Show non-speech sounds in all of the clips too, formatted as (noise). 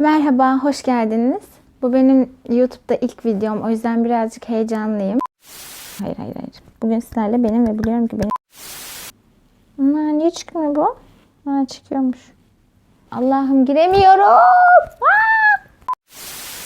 Merhaba, hoş geldiniz. Bu benim YouTube'da ilk videom. O yüzden birazcık heyecanlıyım. Hayır, hayır, hayır. Bugün sizlerle benim ve biliyorum ki benim... Aa, niye çıkmıyor bu? Ha, çıkıyormuş. Allah'ım giremiyorum.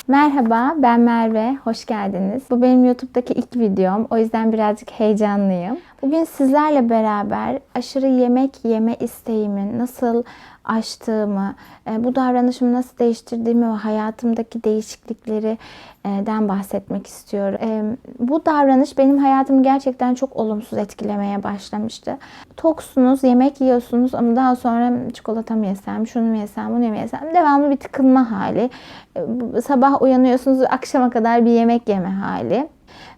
Merhaba, ben Merve. Hoş geldiniz. Bu benim YouTube'daki ilk videom. O yüzden birazcık heyecanlıyım. Bugün sizlerle beraber aşırı yemek yeme isteğimi nasıl aştığımı, e, bu davranışımı nasıl değiştirdiğimi ve hayatımdaki değişikliklerden bahsetmek istiyorum. E, Bu davranış benim hayatımı gerçekten çok olumsuz etkilemeye başlamıştı. Toksunuz, yemek yiyorsunuz ama daha sonra çikolata mı yesem, şunu mu yesem, bunu mu yesem devamlı bir tıkınma hali. E, Sabah uyanıyorsunuz akşama kadar bir yemek yeme hali.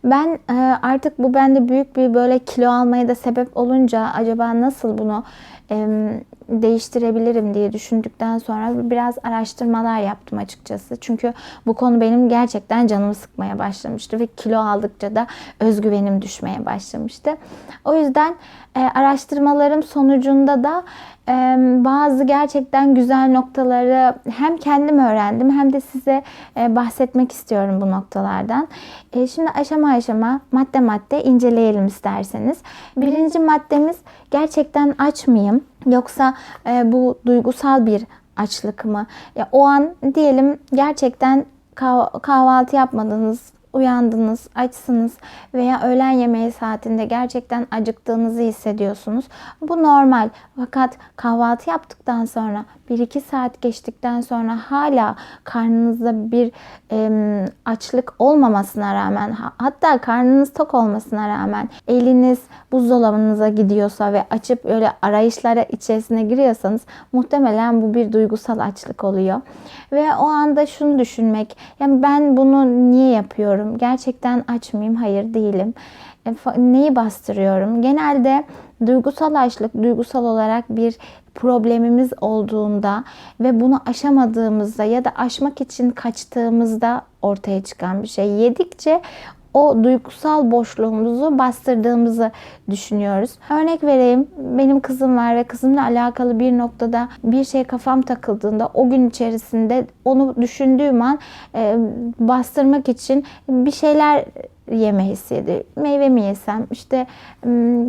Ben e, artık bu bende büyük bir böyle kilo almaya da sebep olunca acaba nasıl bunu e, değiştirebilirim diye düşündükten sonra biraz araştırmalar yaptım açıkçası. Çünkü bu konu benim gerçekten canımı sıkmaya başlamıştı ve kilo aldıkça da özgüvenim düşmeye başlamıştı. O yüzden e, araştırmalarım sonucunda da bazı gerçekten güzel noktaları hem kendim öğrendim hem de size e, bahsetmek istiyorum bu noktalardan. E, şimdi aşama aşama madde madde inceleyelim isterseniz. Birinci maddemiz gerçekten aç mıyım? Yoksa e, bu duygusal bir açlık mı? Ya, o an diyelim gerçekten kah- kahvaltı yapmadınız, uyandınız, açsınız veya öğlen yemeği saatinde gerçekten acıktığınızı hissediyorsunuz. Bu normal. Fakat kahvaltı yaptıktan sonra 1-2 saat geçtikten sonra hala karnınızda bir e, açlık olmamasına rağmen ha- hatta karnınız tok olmasına rağmen eliniz buzdolabınıza gidiyorsa ve açıp öyle arayışlara içerisine giriyorsanız muhtemelen bu bir duygusal açlık oluyor. Ve o anda şunu düşünmek yani ben bunu niye yapıyorum? Gerçekten aç mıyım? Hayır değilim. E, neyi bastırıyorum? Genelde duygusal açlık, duygusal olarak bir problemimiz olduğunda ve bunu aşamadığımızda ya da aşmak için kaçtığımızda ortaya çıkan bir şey. Yedikçe o duygusal boşluğumuzu bastırdığımızı düşünüyoruz. Örnek vereyim. Benim kızım var ve kızımla alakalı bir noktada bir şey kafam takıldığında o gün içerisinde onu düşündüğüm an e, bastırmak için bir şeyler yeme hissiydi. Meyve mi yesem, işte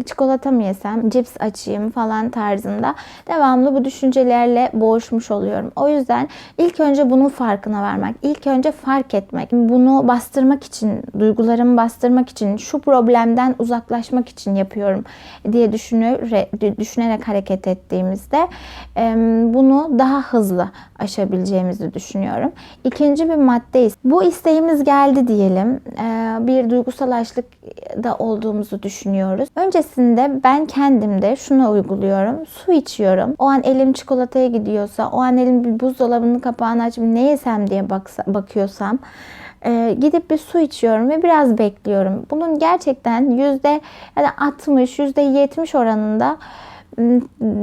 çikolata mı yesem, cips açayım falan tarzında devamlı bu düşüncelerle boğuşmuş oluyorum. O yüzden ilk önce bunun farkına varmak, ilk önce fark etmek, bunu bastırmak için, duygularımı bastırmak için, şu problemden uzaklaşmak için yapıyorum diye düşünerek, düşünerek hareket ettiğimizde bunu daha hızlı aşabileceğimizi düşünüyorum. İkinci bir maddeyiz. Bu isteğimiz geldi diyelim. Ee, Bir duygusal açlıkta olduğumuzu düşünüyoruz. Öncesinde ben kendimde şunu uyguluyorum. Su içiyorum. O an elim çikolataya gidiyorsa, o an elim bir buzdolabının kapağını açıp ne yesem diye baksa, bakıyorsam e, gidip bir su içiyorum ve biraz bekliyorum. Bunun gerçekten yüzde yani 60, yüzde 70 oranında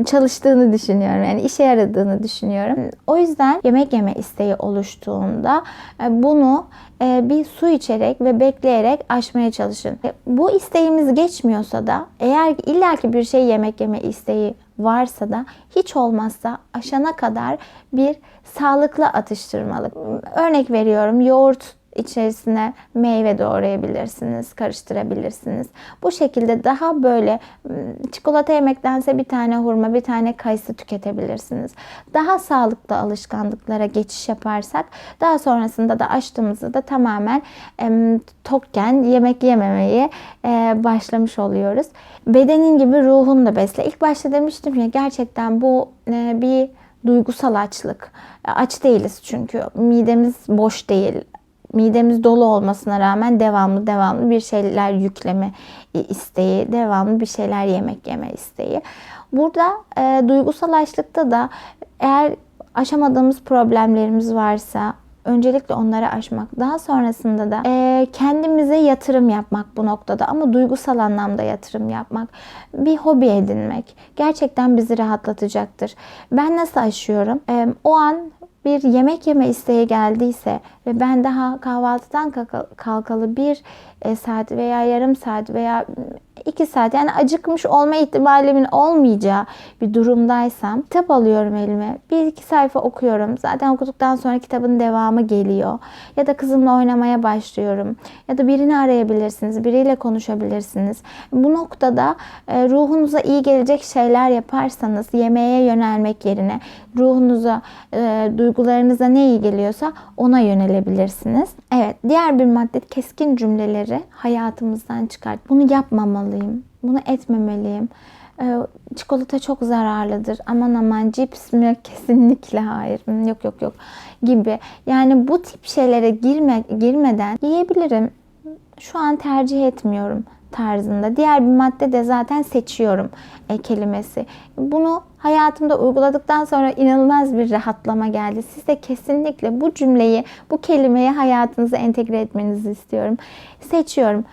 çalıştığını düşünüyorum. Yani işe yaradığını düşünüyorum. O yüzden yemek yeme isteği oluştuğunda e, bunu e, bir su içerek ve bekleyerek aşmaya çalışın. E, Bu isteğimiz geçmiyorsa da eğer illaki bir şey yemek yeme isteği varsa da hiç olmazsa aşana kadar bir sağlıklı atıştırmalık. Örnek veriyorum yoğurt içerisine meyve doğrayabilirsiniz, karıştırabilirsiniz. Bu şekilde daha böyle ım, çikolata yemektense bir tane hurma, bir tane kayısı tüketebilirsiniz. Daha sağlıklı alışkanlıklara geçiş yaparsak daha sonrasında da açtığımızda da tamamen em, tokken yemek yememeye e, başlamış oluyoruz. Bedenin gibi ruhunu da besle. İlk başta demiştim ya gerçekten bu e, bir duygusal açlık. Aç değiliz çünkü midemiz boş değil midemiz dolu olmasına rağmen devamlı devamlı bir şeyler yükleme isteği, devamlı bir şeyler yemek yeme isteği. Burada e, duygusal açlıkta da eğer aşamadığımız problemlerimiz varsa öncelikle onları aşmak, daha sonrasında da e, kendimize yatırım yapmak bu noktada ama duygusal anlamda yatırım yapmak, bir hobi edinmek gerçekten bizi rahatlatacaktır. Ben nasıl aşıyorum? E, o an bir yemek yeme isteği geldiyse ve ben daha kahvaltıdan kalka- kalkalı bir e, saat veya yarım saat veya 2 saat yani acıkmış olma ihtimalimin olmayacağı bir durumdaysam kitap alıyorum elime. Bir iki sayfa okuyorum. Zaten okuduktan sonra kitabın devamı geliyor. Ya da kızımla oynamaya başlıyorum. Ya da birini arayabilirsiniz. Biriyle konuşabilirsiniz. Bu noktada e, ruhunuza iyi gelecek şeyler yaparsanız yemeğe yönelmek yerine ruhunuza, e, duygularınıza ne iyi geliyorsa ona yönelebilirsiniz. Evet, diğer bir madde keskin cümleleri hayatımızdan çıkart. Bunu yapmamalıyım, bunu etmemeliyim. E, çikolata çok zararlıdır. Aman aman cips mi? (laughs) Kesinlikle hayır. Hmm, Yok yok yok gibi. Yani bu tip şeylere girme, girmeden yiyebilirim. Şu an tercih etmiyorum tarzında. Diğer bir madde de zaten seçiyorum e, kelimesi. Bunu hayatımda uyguladıktan sonra inanılmaz bir rahatlama geldi. Siz de kesinlikle bu cümleyi, bu kelimeyi hayatınıza entegre etmenizi istiyorum. Seçiyorum.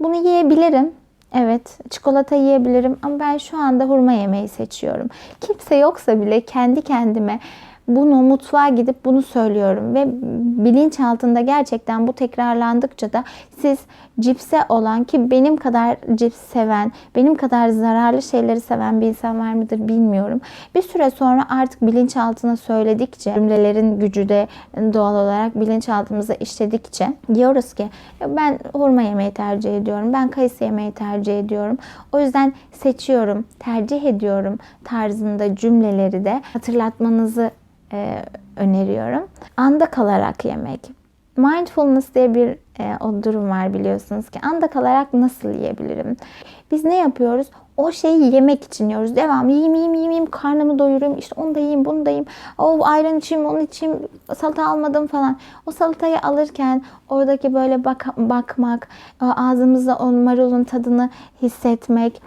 Bunu yiyebilirim. Evet, çikolata yiyebilirim ama ben şu anda hurma yemeyi seçiyorum. Kimse yoksa bile kendi kendime bunu mutfağa gidip bunu söylüyorum ve bilinç altında gerçekten bu tekrarlandıkça da siz cipse olan ki benim kadar cips seven, benim kadar zararlı şeyleri seven bir insan var mıdır bilmiyorum. Bir süre sonra artık bilinç altına söyledikçe, cümlelerin gücü de doğal olarak bilinç altımıza işledikçe diyoruz ki "Ya ben hurma yemeyi tercih ediyorum, ben kayısı yemeyi tercih ediyorum. O yüzden seçiyorum, tercih ediyorum tarzında cümleleri de hatırlatmanızı e, öneriyorum. Anda kalarak yemek. Mindfulness diye bir e, o durum var biliyorsunuz ki. Anda kalarak nasıl yiyebilirim? Biz ne yapıyoruz? O şeyi yemek için yiyoruz. Devam yiyeyim yiyeyim yiyeyim, karnımı doyurayım. İşte onu da yiyeyim bunu da yiyeyim. O ayran içeyim onu içeyim. Salata almadım falan. O salatayı alırken oradaki böyle bak bakmak, ağzımızda o marulun tadını hissetmek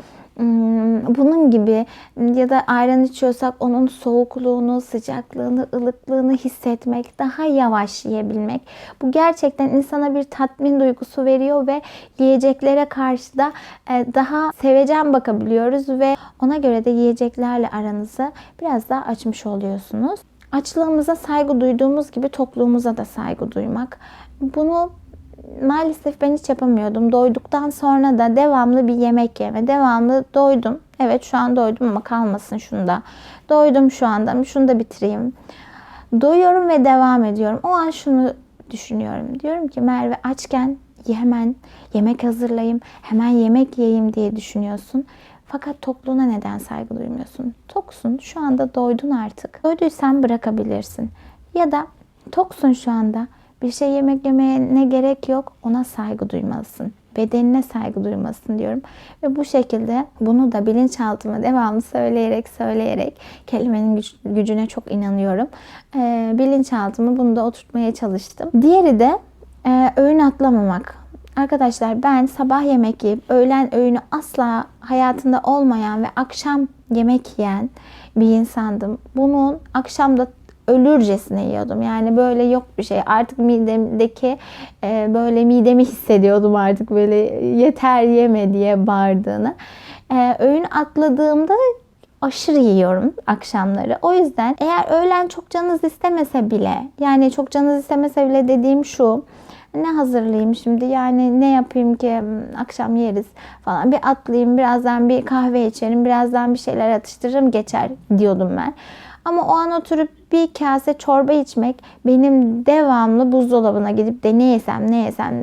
bunun gibi ya da ayran içiyorsak onun soğukluğunu, sıcaklığını, ılıklığını hissetmek, daha yavaş yiyebilmek. Bu gerçekten insana bir tatmin duygusu veriyor ve yiyeceklere karşı da e, daha sevecen bakabiliyoruz ve ona göre de yiyeceklerle aranızı biraz daha açmış oluyorsunuz. Açlığımıza saygı duyduğumuz gibi tokluğumuza da saygı duymak. Bunu maalesef ben hiç yapamıyordum. Doyduktan sonra da devamlı bir yemek yeme. Devamlı doydum. Evet şu an doydum ama kalmasın şunda. Doydum şu anda. Şunu da bitireyim. Doyuyorum ve devam ediyorum. O an şunu düşünüyorum. Diyorum ki Merve açken hemen yemek hazırlayayım, hemen yemek yiyeyim diye düşünüyorsun. Fakat tokluğuna neden saygı duymuyorsun? Toksun, şu anda doydun artık. Doyduysan bırakabilirsin. Ya da toksun şu anda. Bir şey yemek yemeye ne gerek yok. Ona saygı duymalısın. Bedenine saygı duymalısın diyorum. Ve bu şekilde bunu da bilinçaltıma devamlı söyleyerek söyleyerek kelimenin güc- gücüne çok inanıyorum. Ee, bilinçaltımı bunu da oturtmaya çalıştım. Diğeri de e, öğün atlamamak. Arkadaşlar ben sabah yemek yiyip öğlen öğünü asla hayatında olmayan ve akşam yemek yiyen bir insandım. Bunun akşamda ölürcesine yiyordum. Yani böyle yok bir şey. Artık midemdeki e, böyle midemi hissediyordum artık böyle yeter yeme diye bağırdığını. E, öğün atladığımda aşırı yiyorum akşamları. O yüzden eğer öğlen çok canınız istemese bile yani çok canınız istemese bile dediğim şu ne hazırlayayım şimdi yani ne yapayım ki akşam yeriz falan bir atlayayım birazdan bir kahve içerim birazdan bir şeyler atıştırırım geçer diyordum ben. Ama o an oturup bir kase çorba içmek benim devamlı buzdolabına gidip de ne yesem ne yesem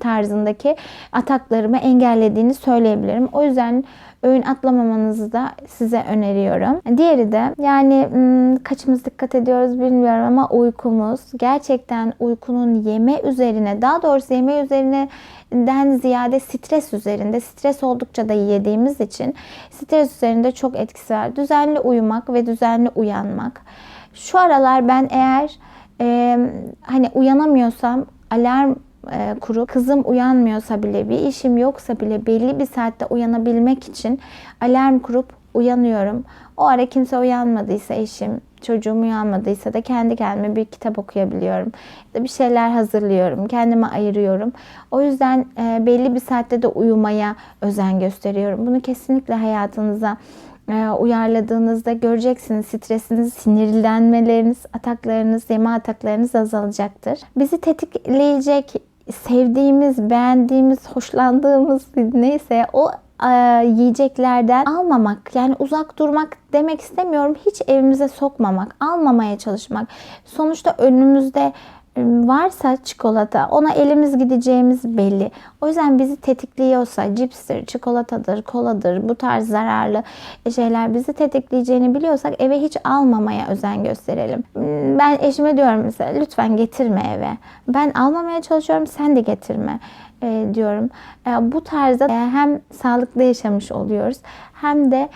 tarzındaki ataklarımı engellediğini söyleyebilirim. O yüzden öğün atlamamanızı da size öneriyorum. Diğeri de yani hmm, kaçımız dikkat ediyoruz bilmiyorum ama uykumuz. Gerçekten uykunun yeme üzerine daha doğrusu yeme üzerine den ziyade stres üzerinde. Stres oldukça da yediğimiz için stres üzerinde çok etkisi var. Düzenli uyumak ve düzenli uyanmak. Şu aralar ben eğer e, hani uyanamıyorsam alarm e, kurup kızım uyanmıyorsa bile bir işim yoksa bile belli bir saatte uyanabilmek için alarm kurup uyanıyorum. O ara kimse uyanmadıysa eşim, çocuğum uyanmadıysa da kendi kendime bir kitap okuyabiliyorum. Ya da bir şeyler hazırlıyorum, kendime ayırıyorum. O yüzden belli bir saatte de uyumaya özen gösteriyorum. Bunu kesinlikle hayatınıza uyarladığınızda göreceksiniz stresiniz, sinirlenmeleriniz, ataklarınız, yeme ataklarınız azalacaktır. Bizi tetikleyecek sevdiğimiz, beğendiğimiz, hoşlandığımız neyse o e, yiyeceklerden almamak yani uzak durmak demek istemiyorum. Hiç evimize sokmamak, almamaya çalışmak. Sonuçta önümüzde varsa çikolata ona elimiz gideceğimiz belli. O yüzden bizi tetikliyorsa cipstir, çikolatadır, koladır bu tarz zararlı şeyler bizi tetikleyeceğini biliyorsak eve hiç almamaya özen gösterelim. Ben eşime diyorum mesela lütfen getirme eve. Ben almamaya çalışıyorum sen de getirme e, diyorum. E, bu tarzda e, hem sağlıklı yaşamış oluyoruz hem de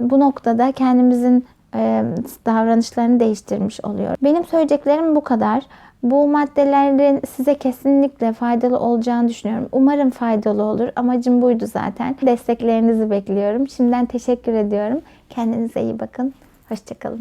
bu noktada kendimizin davranışlarını değiştirmiş oluyor. Benim söyleyeceklerim bu kadar. Bu maddelerin size kesinlikle faydalı olacağını düşünüyorum. Umarım faydalı olur. Amacım buydu zaten. Desteklerinizi bekliyorum. Şimdiden teşekkür ediyorum. Kendinize iyi bakın. Hoşçakalın.